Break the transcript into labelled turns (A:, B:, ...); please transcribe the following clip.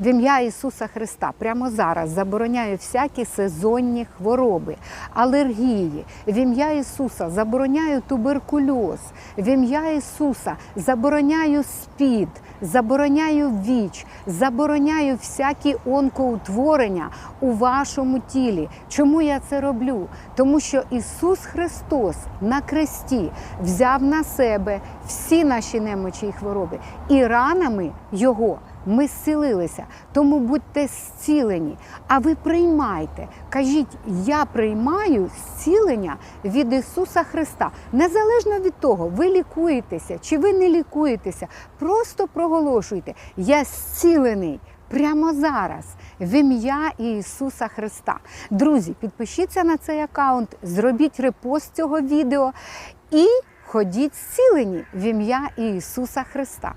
A: в ім'я Ісуса Христа прямо зараз забороняю всякі сезонні хвороби, алергії. В ім'я Ісуса забороняю туберкульоз. В ім'я Ісуса забороняю СПІД, забороняю ВІЧ, забороняю всякі онкоутворення у вашому тілі. Чому я це роблю? Тому що Ісус Христос на кресті взяв на себе всі наші немочі і хвороби, і ранами Його ми зцілилися. Тому будьте зцілені. А ви приймайте. Кажіть, я приймаю зцілення від Ісуса Христа. Незалежно від того, ви лікуєтеся чи ви не лікуєтеся. Просто проголошуйте, я зцілений. Прямо зараз в ім'я Ісуса Христа. Друзі, підпишіться на цей аккаунт, зробіть репост цього відео і ходіть зцілені в ім'я Ісуса Христа.